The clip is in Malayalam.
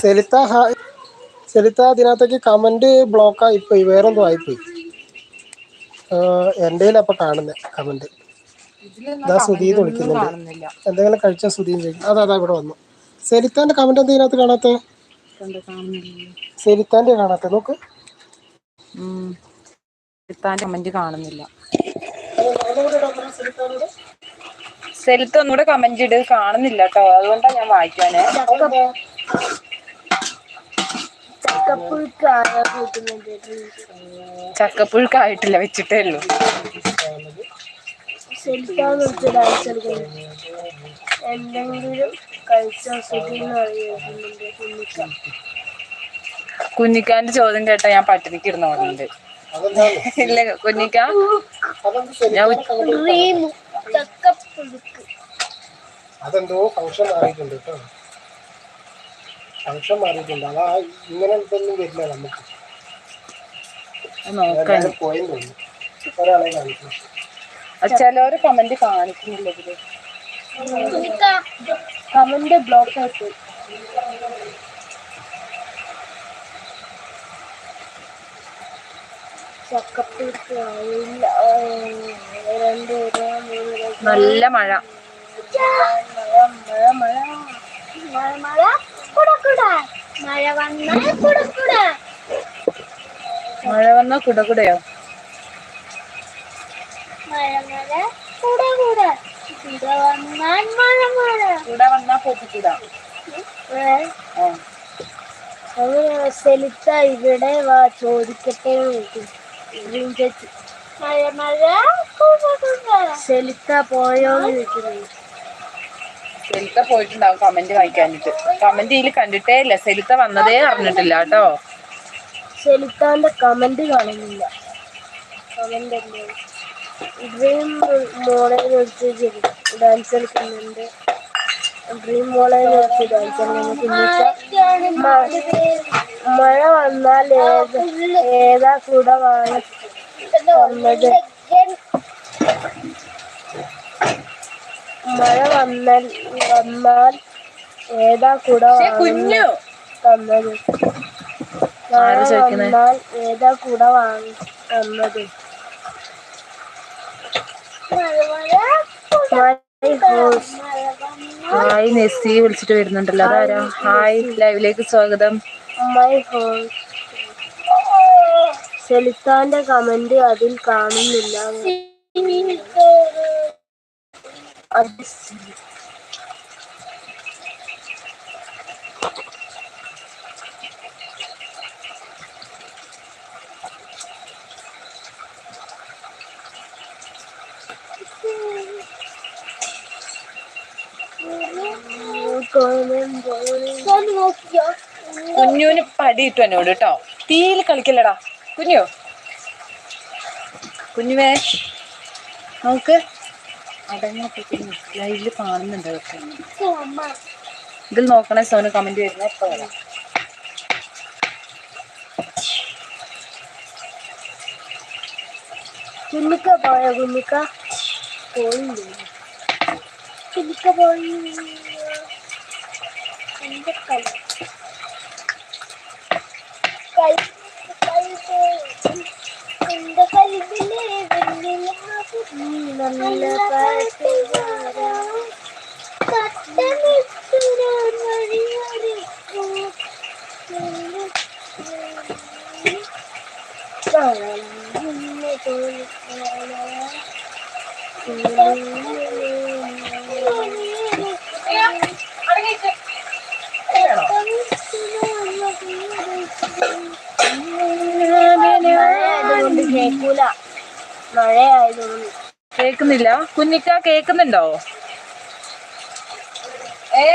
സെലിത്ത ഹായ് സെലിത്ത അതിനകത്തേക്ക് കമന്റ് ബ്ലോക്ക് ആയിപ്പോയി വേറെന്തോ ആയിപ്പോയി. എന്റെ അപ്പൊ കാണുന്നത് കമന്റ്. ഇതാ സുധീന്ന് വിളിക്കുന്നുണ്ട്. എന്തെങ്കിലും കഴിച്ച സുധീന്ന് ചോദിക്കും. അതാ അതാ ഇവിടെ വന്നു. സെലിത്താന്റെ കമന്റ് എന്താ ഇതിനകത്ത് കാണാത്ത? സെലിത്താന്റെ കാണാത്ത? നോക്ക്. കമന്റ് കാണുന്നില്ല. സെലിത്ത് ഒന്നുകൂടെ കമന്റ് ഇട്. കാണുന്നില്ല കേട്ടോ. അതുകൊണ്ടാണ് ഞാൻ വായിക്കാനേ ചക്കപ്പുഴുക്കായിട്ടില്ല വെച്ചിട്ടേ ഉള്ളൂ. കുഞ്ഞിക്കാന്റെ ചോദ്യം കേട്ടാ ഞാൻ പട്ടിണിക്ക് അതെന്താണ്? ഇല്ല കുഞ്ഞിക്ക? ഞാൻ അതെന്തോ ഫംഗ്ഷൻ മാറിയിട്ടുണ്ട് കേട്ടോ. ഫംഗ്ഷൻ മാറിയിട്ടുണ്ട്. അതാ ഇങ്ങനെ ഒന്നും വരില്ല നമുക്ക്. എല്ലാവരും പോയെന്ന് തോന്നുന്നു. ഒരാളെ കാണിക്കണം ചിലവര് കമന്റ് കാണിക്കുന്നില്ല ഇതിൽ. കമന്റ് ബ്ലോക്ക് ആയിട്ട്. നല്ല മഴ മഴ മഴ മഴ മഴ. മഴ വന്നാൽ വന്നാ കുടകുടയോ? മഴ മഴ കുട വന്നാൽ മഴ മഴ. കുട വന്നാ പൊട്ടിക്കൂട അങ്ങനെ സെലിത്ത ഇവിടെ വാ ചോദിക്കട്ടെ. മഴ മഴ സെലിത്ത പോയോന്ന് ചോദിക്കുന്നു. സെലിത്ത പോയിട്ടുണ്ടാവും കമന്റ് വായിക്കാനിട്ട് കമന്റ് ഇതിൽ കണ്ടിട്ടേ ഇല്ല. സെലിത്ത വന്നതേ അറിഞ്ഞിട്ടില്ല കേട്ടോ. കമന്റ് കാണുന്നില്ല. കമന്റ് ഡ്രീം ഡാൻസ് കളിക്കുന്നുണ്ട്. ഡ്രീം ഡാൻസ് കളിക്കുന്നുണ്ട്. മഴ വന്നാൽ ഏതാ കൂടെ വാങ്ങി തന്നത് മഴ വന്നാൽ വന്നാൽ ഏതാ കുട കുഞ്ഞു. തന്നത്. ആരാ ചോദിക്കുന്നെ? വന്നാൽ ഏതാ കുട വാങ്ങി തന്നത്. ഹായ് നെസ്സി വിളിച്ചിട്ട് വരുന്നുണ്ടല്ലോ. അതാരാ? ഹായ് ലൈവിലേക്ക് സ്വാഗതം. My horse. സെലിത്താന്റെ കമന്റ് അതിൽ കാണുന്നില്ല. ശരി. കോലം കോലം. കുഞ്ഞുവിന് പടി ഇട്ടു എന്നോട് കേട്ടോ തീയിൽ കളിക്കില്ലടാ കുഞ്ഞു കുഞ്ഞുവേ നോക്ക് അടങ്ങി ലൈവിൽ കാണുന്നുണ്ട് അതൊക്കെ. ഇതിൽ നോക്കണേ സോന് കമന്റ് വരുന്ന എപ്പോ വരാം. കുഞ്ഞിക്ക പോയോ കുഞ്ഞിക്ക പോയില്ലേ? കുഞ്ഞിക്ക പോയി. എന്റെ കളി കളി കളി പോയി. എന്റെ കൽവിലെ വെണ്ണിലാവ് നീ നല്ല പാട്ടുകാരാ. തട്ടമിട്ടുരാൻ വഴിയൊരുക്കൂ. കേൾക്കൂല മഴയായതുകൊണ്ട് കേക്കുന്നില്ല. കുഞ്ഞിക്ക കേക്കുന്നുണ്ടോ? ഏ?